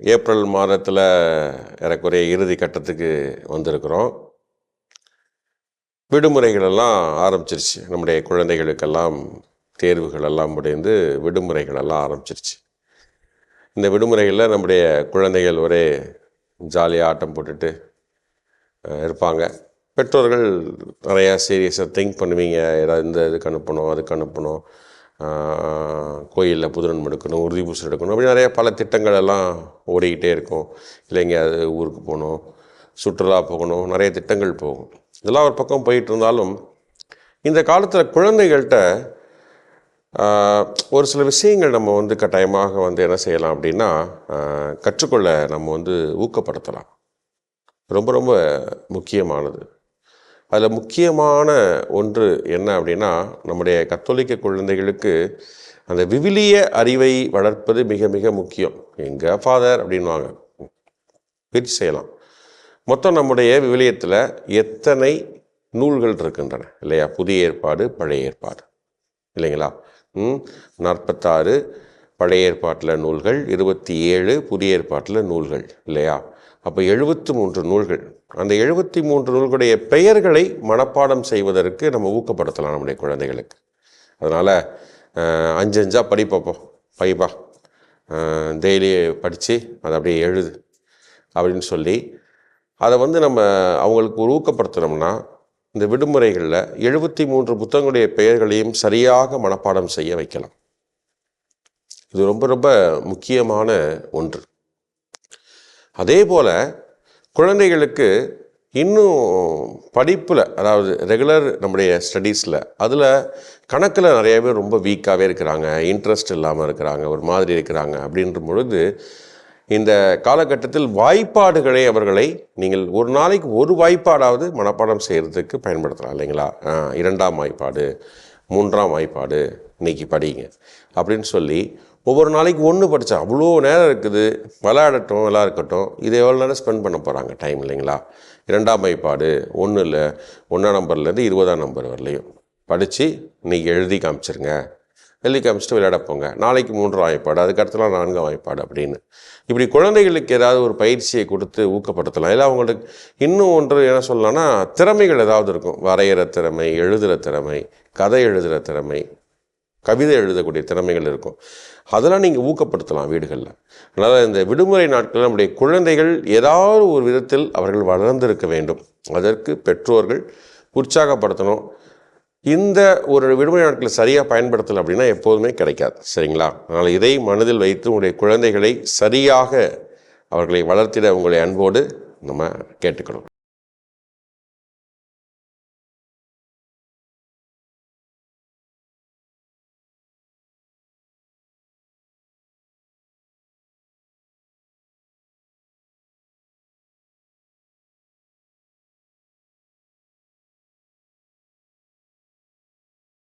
April மாதத்தில் ஏறக்குறைய இறுதி கட்டத்துக்கு வந்திருக்கிறோம். விடுமுறைகளெல்லாம் ஆரம்பிச்சிருச்சு. நம்முடைய குழந்தைகளுக்கெல்லாம் தேர்வுகள் எல்லாம் முடிந்து விடுமுறைகளெல்லாம் ஆரம்பிச்சிருச்சு. இந்த விடுமுறைகளில் நம்முடைய குழந்தைகள் ஒரே ஜாலியாக ஆட்டம் போட்டுட்டு இருப்பாங்க. பெற்றோர்கள் நிறையா சீரியஸாக திங்க் பண்ணுவீங்க. ஏதாவது இந்த இதுக்கு அனுப்பணும் அதுக்கு அனுப்பணும். கோயிலில் புதுரன் எடுக்கணும் உறுதி பூசல் எடுக்கணும். அப்படி நிறைய பல திட்டங்கள் எல்லாம் ஓடிக்கிட்டே இருக்கும். இல்லைங்க அது ஊருக்கு போகணும் சுற்றுலா போகணும் நிறைய திட்டங்கள் போகும். இதெல்லாம் ஒரு பக்கம் போயிட்டு இருந்தாலும் இந்த காலத்தில் குழந்தைகள்கிட்ட ஒரு சில விஷயங்கள் நம்ம வந்து கட்டாயமாக வந்து என்ன செய்யலாம் அப்படின்னா கற்றுக்கொள்ள நம்ம வந்து ஊக்கப்படுத்தலாம். ரொம்ப ரொம்ப முக்கியமானது. அதில் முக்கியமான ஒன்று என்ன அப்படின்னா நம்முடைய கத்தோலிக்க குழந்தைகளுக்கு அந்த விவிலிய அறிவை வளர்ப்பது மிக மிக முக்கியம். எங்கள் ஃபாதர் அப்படின்வாங்க பிரித்து செய்யலாம். மொத்தம் நம்முடைய விவிலியத்தில் எத்தனை நூல்கள் இருக்கின்றன? இல்லையா? புதிய ஏற்பாடு பழைய ஏற்பாடு. இல்லைங்களா? ம் நாற்பத்தாறு பழைய ஏற்பாட்டில் நூல்கள் இருபத்தி ஏழு புதிய ஏற்பாட்டில் நூல்கள் இல்லையா? அப்போ எழுபத்து மூன்று நூல்கள். அந்த எழுபத்தி மூன்று நூல்களுடைய பெயர்களை மனப்பாடம் செய்வதற்கு நம்ம ஊக்கப்படுத்தலாம் நம்முடைய குழந்தைகளுக்கு. அதனால் அஞ்சு படிப்பப்போ பைபா டெய்லி படித்து அதை அப்படியே எழுது அப்படின்னு சொல்லி அதை வந்து நம்ம அவங்களுக்கு ஒரு ஊக்கப்படுத்தினோம்னா இந்த விடுமுறைகளில் எழுபத்தி மூன்று புத்தகங்களுடைய பெயர்களையும் சரியாக மனப்பாடம் செய்ய வைக்கலாம். இது ரொம்ப ரொம்ப முக்கியமான ஒன்று. அதே போல் குழந்தைகளுக்கு இன்னும் படிப்பில் அதாவது ரெகுலர் நம்முடைய ஸ்டடீஸில் அதில் கணக்கில் நிறைய பேர் ரொம்ப வீக்காகவே இருக்கிறாங்க இன்ட்ரெஸ்ட் இல்லாமல் இருக்கிறாங்க ஒரு மாதிரி இருக்கிறாங்க அப்படின்ற பொழுது இந்த காலகட்டத்தில் வாய்ப்பாடுகளை அவர்களை நீங்கள் ஒரு நாளைக்கு ஒரு வாய்ப்பாடாவது மனப்பாடம் செய்கிறதுக்கு பயன்படுத்தலாம் இல்லைங்களா? இரண்டாம் வாய்ப்பாடு மூன்றாம் வாய்ப்பாடு இன்னைக்கு படிங்க அப்படின்னு சொல்லி ஒவ்வொரு நாளைக்கு ஒன்று படித்தா அவ்வளோ நேரம் இருக்குது. விளையாடட்டும் விளையா இருக்கட்டும். இது எவ்வளோ நேரம் ஸ்பெண்ட் பண்ண போகிறாங்க டைம் இல்லைங்களா? இரண்டாம் மைப்பாடு ஒன்று இல்லை ஒன்றாம் நம்பர்லேருந்து இருபதாம் நம்பர் வரலையும் படித்து இன்னைக்கு எழுதி காமிச்சிருங்க. எழுதி காமிச்சிட்டு விளையாட போங்க. நாளைக்கு மூன்றாம் வாய்ப்பாடு அதுக்கு அடுத்தலாம் நான்காம் வாய்ப்பாடு அப்படின்னு. இப்படி குழந்தைகளுக்கு ஏதாவது ஒரு பயிற்சியை கொடுத்து ஊக்கப்படுத்தலாம். இல்லை அவங்களுக்கு இன்னும் ஒன்று என்ன சொல்லலாம்னா திறமைகள் ஏதாவது இருக்கும். வரைகிற திறமை எழுதுகிற திறமை கதை எழுதுகிற திறமை கவிதை எழுதக்கூடிய திறமைகள் இருக்கும். அதெல்லாம் நீங்கள் ஊக்கப்படுத்தலாம் வீடுகளில். அதனால் இந்த விடுமுறை நாட்களில் நம்முடைய குழந்தைகள் ஏதாவது ஒரு விதத்தில் அவர்கள் வளர்ந்திருக்க வேண்டும். அதற்கு பெற்றோர்கள் உற்சாகப்படுத்தணும். இந்த ஒரு விடுமுறை நாட்களை சரியாக பயன்படுத்தலை அப்படின்னா எப்போதுமே கிடைக்காது. சரிங்களா? அதனால் இதை மனதில் வைத்து உங்களுடைய குழந்தைகளை சரியாக அவர்களை வளர்த்திட உங்களுடைய அன்போடு நம்ம கேட்டுக்கணும்